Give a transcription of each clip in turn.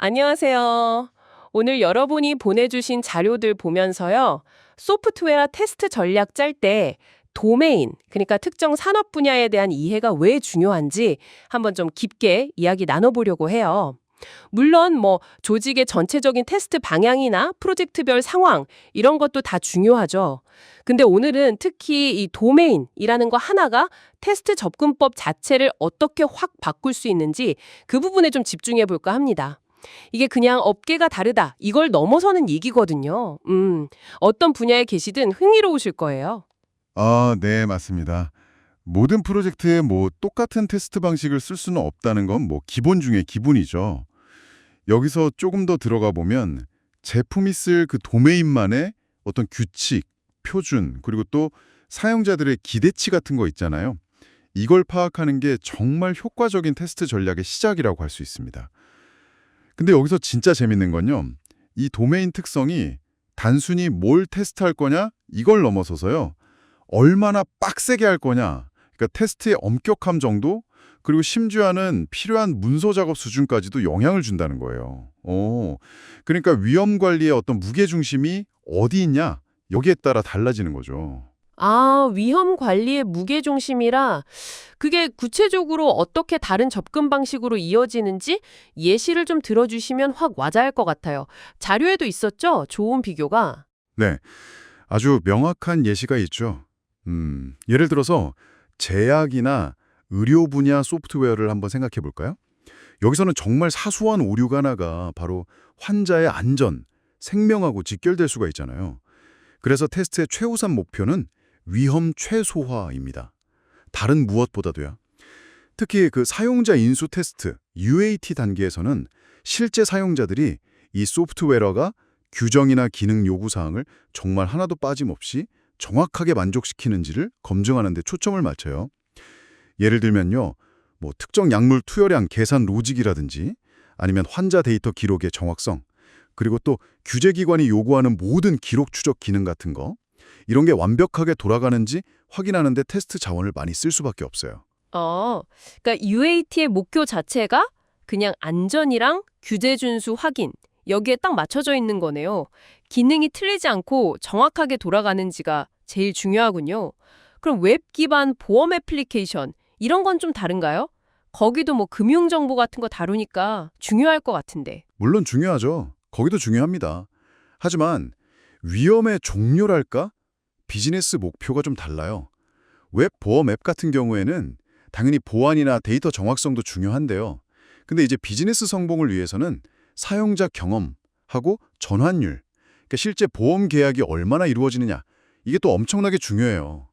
안녕하세요. 오늘 여러분이 보내주신 자료들 보면서요. 소프트웨어 테스트 전략 짤 때 도메인, 그러니까 특정 산업 분야에 대한 이해가 왜 중요한지 한번 좀 깊게 이야기 나눠보려고 해요. 물론 뭐 조직의 전체적인 테스트 방향이나 프로젝트별 상황 이런 것도 다 중요하죠. 근데 오늘은 특히 이 도메인이라는 거 하나가 테스트 접근법 자체를 어떻게 확 바꿀 수 있는지 그 부분에 좀 집중해 볼까 합니다. 이게 그냥 업계가 다르다. 이걸 넘어서는 얘기거든요. 음, 어떤 분야에 계시든 흥미로우실 거예요. 아, 네, 맞습니다. 모든 프로젝트에 뭐 똑같은 테스트 방식을 쓸 수는 없다는 건 뭐 기본 중에 기본이죠. 여기서 조금 더 들어가 보면 제품이 쓸 그 도메인만의 어떤 규칙, 표준, 그리고 또 사용자들의 기대치 같은 거 있잖아요. 이걸 파악하는 게 정말 효과적인 테스트 전략의 시작이라고 할 수 있습니다. 근데 여기서 진짜 재밌는 건요. 이 도메인 특성이 단순히 뭘 테스트할 거냐 이걸 넘어서서요. 얼마나 빡세게 할 거냐, 그러니까 테스트의 엄격함 정도, 그리고 심지어는 필요한 문서 작업 수준까지도 영향을 준다는 거예요. 오, 그러니까 위험 관리의 어떤 무게 중심이 어디 있냐 여기에 따라 달라지는 거죠. 아, 위험 관리의 무게 중심이라 그게 구체적으로 어떻게 다른 접근 방식으로 이어지는지 예시를 좀 들어주시면 확 와닿을 것 같아요. 자료에도 있었죠? 좋은 비교가. 네, 아주 명확한 예시가 있죠. 음, 예를 들어서 제약이나 의료 분야 소프트웨어를 한번 생각해 볼까요? 여기서는 정말 사소한 오류가 하나가 바로 환자의 안전, 생명하고 직결될 수가 있잖아요. 그래서 테스트의 최우선 목표는 위험 최소화입니다. 다른 무엇보다도요. 특히 그 사용자 인수 테스트, UAT 단계에서는 실제 사용자들이 이 소프트웨어가 규정이나 기능 요구 사항을 정말 하나도 빠짐없이 정확하게 만족시키는지를 검증하는 데 초점을 맞춰요. 예를 들면요. 뭐 특정 약물 투여량 계산 로직이라든지 아니면 환자 데이터 기록의 정확성 그리고 또 규제기관이 요구하는 모든 기록 추적 기능 같은 거 이런 게 완벽하게 돌아가는지 확인하는 데 테스트 자원을 많이 쓸 수밖에 없어요. 어, 그러니까 UAT의 목표 자체가 그냥 안전이랑 규제 준수 확인 여기에 딱 맞춰져 있는 거네요. 기능이 틀리지 않고 정확하게 돌아가는지가 제일 중요하군요. 그럼 웹 기반 보험 애플리케이션 이런 건 좀 다른가요? 거기도 뭐 금융 정보 같은 거 다루니까 중요할 것 같은데. 물론 중요하죠. 거기도 중요합니다. 하지만 위험의 종류랄까? 비즈니스 목표가 좀 달라요. 웹 보험 앱 같은 경우에는 당연히 보안이나 데이터 정확성도 중요한데요. 근데 이제 비즈니스 성공을 위해서는 사용자 경험하고 전환율, 그러니까 실제 보험 계약이 얼마나 이루어지느냐, 이게 또 엄청나게 중요해요.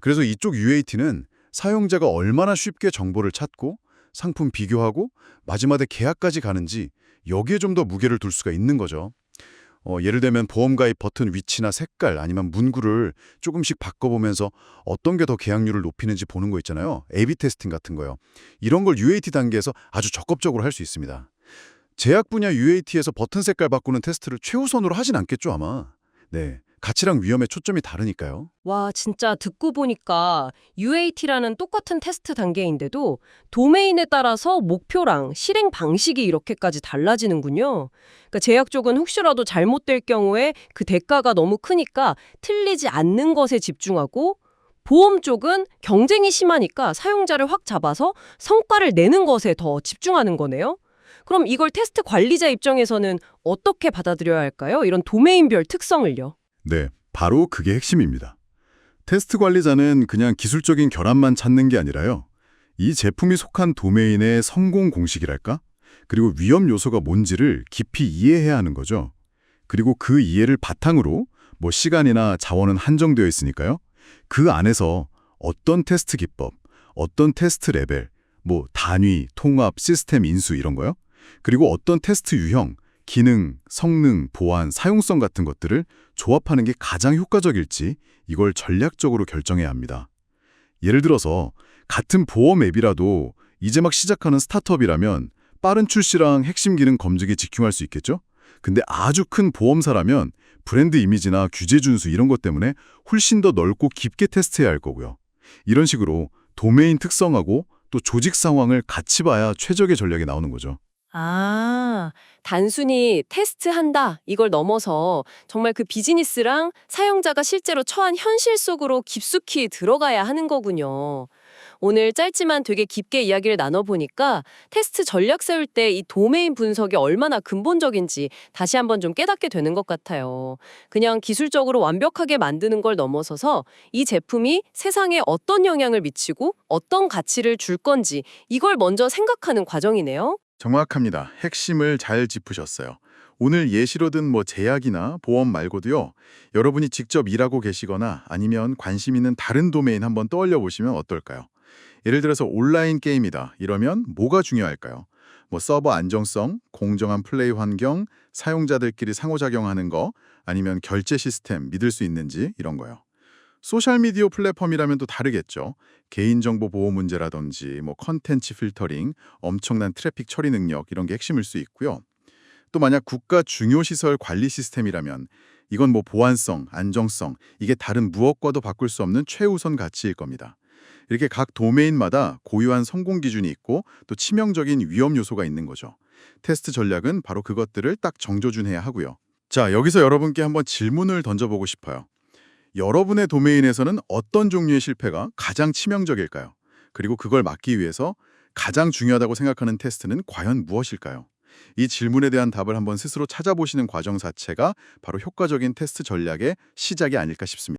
그래서 이쪽 UAT는 사용자가 얼마나 쉽게 정보를 찾고 상품 비교하고 마지막에 계약까지 가는지 여기에 좀 더 무게를 둘 수가 있는 거죠. 어, 예를 들면 보험 가입 버튼 위치나 색깔 아니면 문구를 조금씩 바꿔보면서 어떤 게 더 계약률을 높이는지 보는 거 있잖아요. A-B 테스팅 같은 거요. 이런 걸 UAT 단계에서 아주 적극적으로 할 수 있습니다. 제약 분야 UAT에서 버튼 색깔 바꾸는 테스트를 최우선으로 하진 않겠죠 아마. 네, 가치랑 위험의 초점이 다르니까요. 와, 진짜 듣고 보니까 UAT라는 똑같은 테스트 단계인데도 도메인에 따라서 목표랑 실행 방식이 이렇게까지 달라지는군요. 그러니까 제약 쪽은 혹시라도 잘못될 경우에 그 대가가 너무 크니까 틀리지 않는 것에 집중하고 보험 쪽은 경쟁이 심하니까 사용자를 확 잡아서 성과를 내는 것에 더 집중하는 거네요. 그럼 이걸 테스트 관리자 입장에서는 어떻게 받아들여야 할까요? 이런 도메인별 특성을요. 네, 바로 그게 핵심입니다. 테스트 관리자는 그냥 기술적인 결함만 찾는 게 아니라요. 이 제품이 속한 도메인의 성공 공식이랄까? 그리고 위험 요소가 뭔지를 깊이 이해해야 하는 거죠. 그리고 그 이해를 바탕으로 뭐 시간이나 자원은 한정되어 있으니까요. 그 안에서 어떤 테스트 기법, 어떤 테스트 레벨, 뭐 단위, 통합, 시스템 인수 이런 거요. 그리고 어떤 테스트 유형, 기능, 성능, 보안, 사용성 같은 것들을 조합하는 게 가장 효과적일지 이걸 전략적으로 결정해야 합니다. 예를 들어서 같은 보험 앱이라도 이제 막 시작하는 스타트업이라면 빠른 출시랑 핵심 기능 검증에 집중할 수 있겠죠? 근데 아주 큰 보험사라면 브랜드 이미지나 규제 준수 이런 것 때문에 훨씬 더 넓고 깊게 테스트해야 할 거고요. 이런 식으로 도메인 특성하고 또 조직 상황을 같이 봐야 최적의 전략이 나오는 거죠. 아, 단순히 테스트한다 이걸 넘어서 정말 그 비즈니스랑 사용자가 실제로 처한 현실 속으로 깊숙이 들어가야 하는 거군요. 오늘 짧지만 되게 깊게 이야기를 나눠보니까 테스트 전략 세울 때 이 도메인 분석이 얼마나 근본적인지 다시 한번 좀 깨닫게 되는 것 같아요. 그냥 기술적으로 완벽하게 만드는 걸 넘어서서 이 제품이 세상에 어떤 영향을 미치고 어떤 가치를 줄 건지 이걸 먼저 생각하는 과정이네요. 정확합니다. 핵심을 잘 짚으셨어요. 오늘 예시로 든 뭐 제약이나 보험 말고도요. 여러분이 직접 일하고 계시거나 아니면 관심 있는 다른 도메인 한번 떠올려 보시면 어떨까요? 예를 들어서 온라인 게임이다. 이러면 뭐가 중요할까요? 뭐 서버 안정성, 공정한 플레이 환경, 사용자들끼리 상호작용하는 거, 아니면 결제 시스템 믿을 수 있는지 이런 거요. 소셜미디어 플랫폼이라면 또 다르겠죠. 개인정보 보호 문제라든지 뭐 컨텐츠 필터링, 엄청난 트래픽 처리 능력 이런 게 핵심일 수 있고요. 또 만약 국가 중요시설 관리 시스템이라면 이건 뭐 보안성, 안정성 이게 다른 무엇과도 바꿀 수 없는 최우선 가치일 겁니다. 이렇게 각 도메인마다 고유한 성공 기준이 있고 또 치명적인 위험 요소가 있는 거죠. 테스트 전략은 바로 그것들을 딱 정조준해야 하고요. 자, 여기서 여러분께 한번 질문을 던져보고 싶어요. 여러분의 도메인에서는 어떤 종류의 실패가 가장 치명적일까요? 그리고 그걸 막기 위해서 가장 중요하다고 생각하는 테스트는 과연 무엇일까요? 이 질문에 대한 답을 한번 스스로 찾아보시는 과정 자체가 바로 효과적인 테스트 전략의 시작이 아닐까 싶습니다.